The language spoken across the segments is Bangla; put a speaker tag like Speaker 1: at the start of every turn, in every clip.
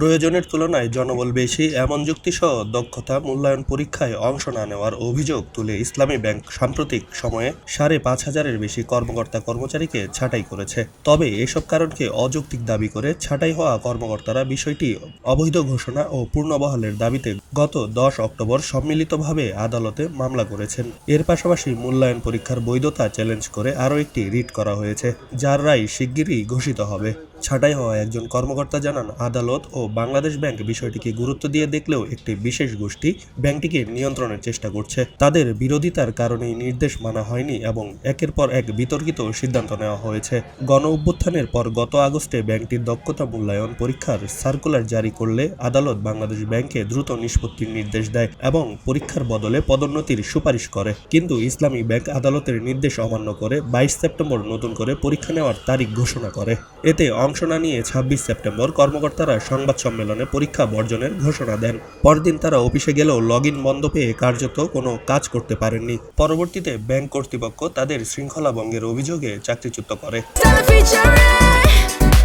Speaker 1: প্রয়োজনের তুলনায় জনবল বেশি, এমন যুক্তিসহ দক্ষতা মূল্যায়ন পরীক্ষায় অংশ না নেওয়ার অভিযোগ তুলে ইসলামী ব্যাংক সাম্প্রতিক সময়ে সাড়ে পাঁচ হাজারের বেশি কর্মকর্তা কর্মচারীকে ছাঁটাই করেছে। তবে এসব কারণকে অযৌক্তিক দাবি করে ছাঁটাই হওয়া কর্মকর্তারা বিষয়টি অবৈধ ঘোষণা ও পূর্ণবহালের দাবিতে গত দশ অক্টোবর সম্মিলিতভাবে আদালতে মামলা করেছেন। এর পাশাপাশি মূল্যায়ন পরীক্ষার বৈধতা চ্যালেঞ্জ করে আরও একটি রিট করা হয়েছে, যার রায় শিগগিরই ঘোষিত হবে। ছাঁটাই হওয়া একজন কর্মকর্তা জানান, আদালত ও বাংলাদেশ ব্যাংক বিষয়টিকে গুরুত্ব দিয়ে দেখলেও একটি বিশেষ গোষ্ঠী ব্যাংকটিকে নিয়ন্ত্রণের চেষ্টা করছে। তাদের বিরোধিতার কারণেই নির্দেশ মানা হয়নি এবং একের পর এক বিতর্কিত সিদ্ধান্ত নেওয়া হয়েছে। গণ অভ্যুত্থানের পর গত আগস্টে ব্যাংকটির দক্ষতা মূল্যায়ন পরীক্ষার সার্কুলার জারি করলে আদালত বাংলাদেশ ব্যাংকে দ্রুত নিষ্পত্তির নির্দেশ দেয় এবং পরীক্ষার বদলে পদোন্নতির সুপারিশ করে। কিন্তু ইসলামী ব্যাংক আদালতের নির্দেশ অমান্য করে বাইশ সেপ্টেম্বর নতুন করে পরীক্ষা নেওয়ার তারিখ ঘোষণা করে। এতে অংশ না নিয়ে ছাব্বিশ সেপ্টেম্বর কর্মকর্তারা সংবাদ সম্মেলনে পরীক্ষা বর্জনের ঘোষণা দেন পরদিন তারা অফিসে গেলেও লগ ইন বন্ধ পেয়ে কার্যত কোনো কাজ করতে পারেননি পরবর্তীতে ব্যাংক কর্তৃপক্ষ তাদের শৃঙ্খলা ভঙ্গের অভিযোগে চাকরিচ্যুত করে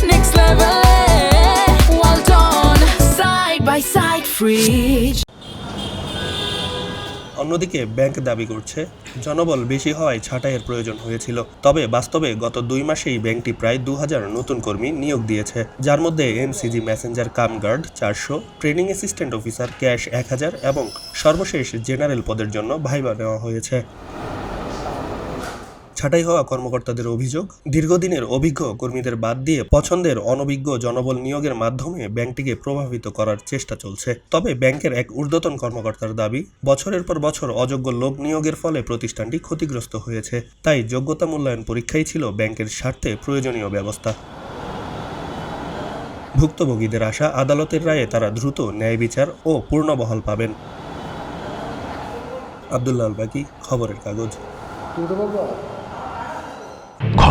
Speaker 2: next level. Well done, side by side, fridge.
Speaker 1: অন্যদিকে ব্যাংক দাবি করছে, জনবল বেশি হওয়ায় ছাঁটাইয়ের প্রয়োজন হয়েছিল। তবে বাস্তবে গত দুই মাসেই ব্যাংকটি প্রায় দু হাজার নতুন কর্মী নিয়োগ দিয়েছে, যার মধ্যে এমসিজি ম্যাসেঞ্জার কাম গার্ড চারশো, ট্রেনিং অ্যাসিস্ট্যান্ট অফিসার ক্যাশ এক হাজার এবং সর্বশেষ জেনারেল পদের জন্য ভাইবা নেওয়া হয়েছে। ছাঁটাই হওয়া কর্মকর্তাদের অভিযোগ, দীর্ঘদিনের অভিজ্ঞ কর্মীদের বাদ দিয়ে পছন্দের অনভিজ্ঞ জনবল নিয়োগের মাধ্যমে ব্যাংকটিকে প্রভাবিত করার চেষ্টা চলছে। তবে ব্যাংকের এক ঊর্ধ্বতন কর্মকর্তার দাবি, বছরের পর বছর অযোগ্য লোক নিয়োগের ফলে প্রতিষ্ঠানটি ক্ষতিগ্রস্ত হয়েছে। তাই যোগ্যতা মূল্যায়ন পরীক্ষাই ছিল ব্যাংকের স্বার্থে প্রয়োজনীয় ব্যবস্থা। ভুক্তভোগীদের আশা, আদালতের রায়ে তারা দ্রুত ন্যায় বিচার ও পূর্ণবহাল পাবেন। আবদুল্লাহ বাকি খবরের কাগজ।